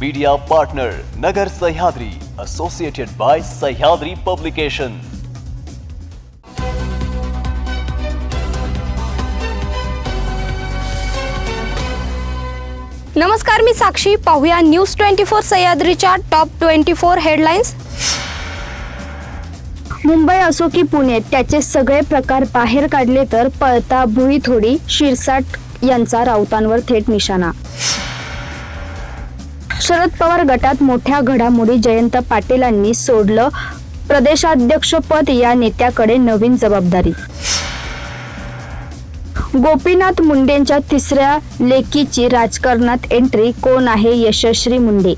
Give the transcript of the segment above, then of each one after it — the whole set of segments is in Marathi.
Media partner Nagar Sahyadri associated by Sahyadri publication नमस्कार मी साक्षी. पाहूया न्यूज ट्वेंटी फोर सह्याद्रीच्या top twenty four headlines Mumbai असो की पुणे त्याचे सगळे प्रकार बाहेर काढले तर पळता भुई थोडी शिरसाट यांचा राऊतांवर थेट निशाणा. शरद पवार गटात मोठ्या घडामोडी जयंत पाटीलांनी सोडलं. प्रदेशाध्यक्षपद या नेत्याकडे नवीन जबाबदारी. गोपीनाथ मुंडेंच्या तिसऱ्या लेकीची राजकारणात एंट्री कोण आहे यशस्वी मुंडे?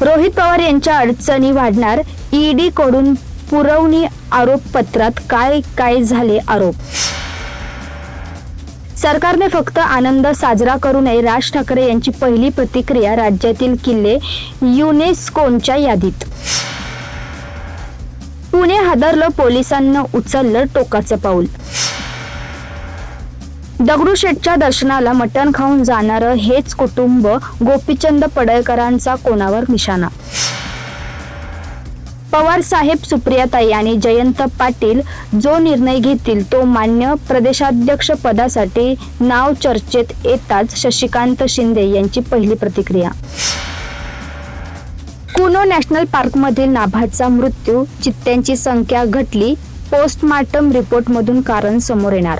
रोहित पवार यांच्या अडचणी वाढणार. ईडी कडून पुरवणी आरोपपत्रात काय काय झाले आरोप? सरकारने फक्त आनंद साजरा करू नये राज ठाकरे यांची पहिली प्रतिक्रिया राज्यातील किल्ले युनेस्कोच्या यादीत. पुणे हादरलं पोलिसांना उचललं टोकाचं पाऊल. दगडूशेठच्या दर्शनाला मटण खाऊन जाणारं हेच कुटुंब गोपीचंद पडळकरांचा कोणावर निशाणा? पवार साहेब सुप्रियाताई आणि जयंत पाटील जो निर्णय घेतील तो मान्य प्रदेशाध्यक्ष पदासाठी नाव चर्चेत येताच शशिकांत शिंदे यांची पहिली प्रतिक्रिया. कुनो नॅशनल पार्कमधील नाभाचा मृत्यू चित्त्यांची संख्या घटली पोस्टमार्टम रिपोर्टमधून कारण समोर येणार.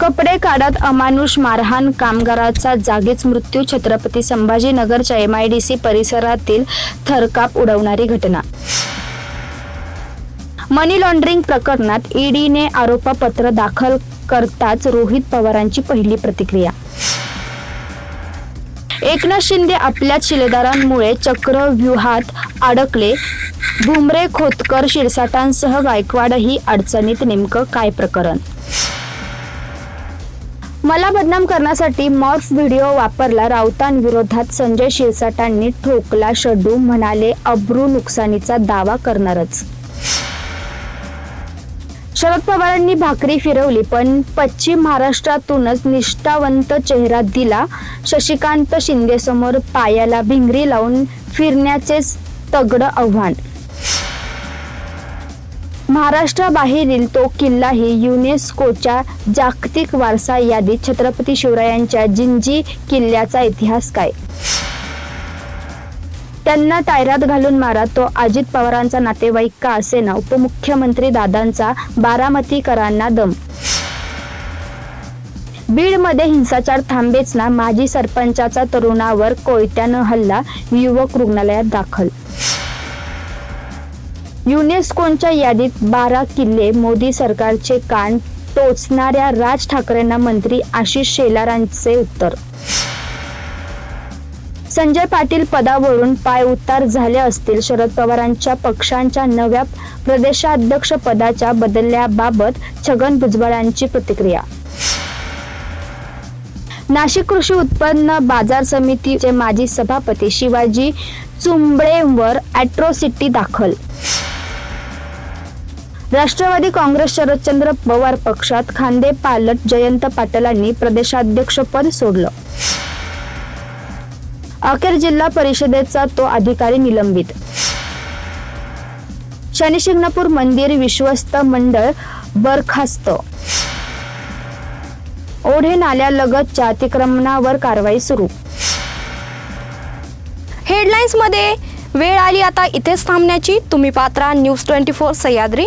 कपडे काढत अमानुष मारहाण कामगाराचा जागीच मृत्यू छत्रपती संभाजीनगरच्या एम आय डी सी परिसरातील थरकाप उडवणारी घटना. मनी लॉन्ड्रिंग प्रकरणात ईडीने आरोपपत्र दाखल करताच रोहित पवारांची पहिली प्रतिक्रिया. एकनाथ शिंदे आपल्या शिलेदारांमुळे चक्रव्यूहात अडकले. भुमरे खोतकर शिरसाटांसह गायकवाडही अडचणीत नेमकं काय प्रकरण? मला बदनाम करण्यासाठी मॉर्फ व्हिडिओ वापरला. राऊतांविरोधात संजय शिरसाटांनी ठोकला शडू म्हणाले अब्रू नुकसानीचा दावा करणारच. शरद पवारांनी भाकरी फिरवली पण पश्चिम महाराष्ट्रातूनच निष्ठावंत चेहरा दिला. शशिकांत शिंदेसमोर पायाला भिंगरी लावून फिरण्याचेच तगड आव्हान. महाराष्ट्राबाहेरील तो किल्लाही युनेस्कोच्या जागतिक वारसा यादीत छत्रपती शिवरायांच्या जिंजी किल्ल्याचा इतिहास काय? त्यांना तायरात घालून मारा तो अजित पवारांचा नातेवाईक का असे ना उपमुख्यमंत्री दादांचा बारामतीकरांना दम. बीडमध्ये हिंसाचार थांबेच ना माजी सरपंचाचा तरुणावर कोयत्यानं हल्ला युवक रुग्णालयात दाखल युनेस्कोच्या यादीत बारा किल्ले मोदी सरकारचे कान टोचणाऱ्या राज ठाकरेंना मंत्री आशिष शेलारांचे उत्तर. संजय पाटील पदावरून पाय उतार झाले असतील शरद पवारांच्या पक्षांच्या नव्या प्रदेशाध्यक्ष पदाच्या बदलल्याबाबत छगन भुजबळांची प्रतिक्रिया. नाशिक कृषी उत्पन्न बाजार समितीचे माजी सभापती शिवाजी चुंबळेंवर अॅट्रोसिटी दाखल. राष्ट्रवादी काँग्रेस शरदचंद्र पवार पक्षात खांदे पालट जयंत पाटलांनी प्रदेशाध्यक्षपद सोडलं. अखेर जिल्हा परिषदेचा तो अधिकारी निलंबित. शनिशिंगणापूर मंदिर विश्वस्त मंडळ बरखास्त. ओढे नाल्यालगतच्या अतिक्रमणावर कारवाई सुरू. हेडलाईन्समध्ये वेळ आली आता इथेच थांबण्याची. तुम्ही Patra news twenty four Sahyadri.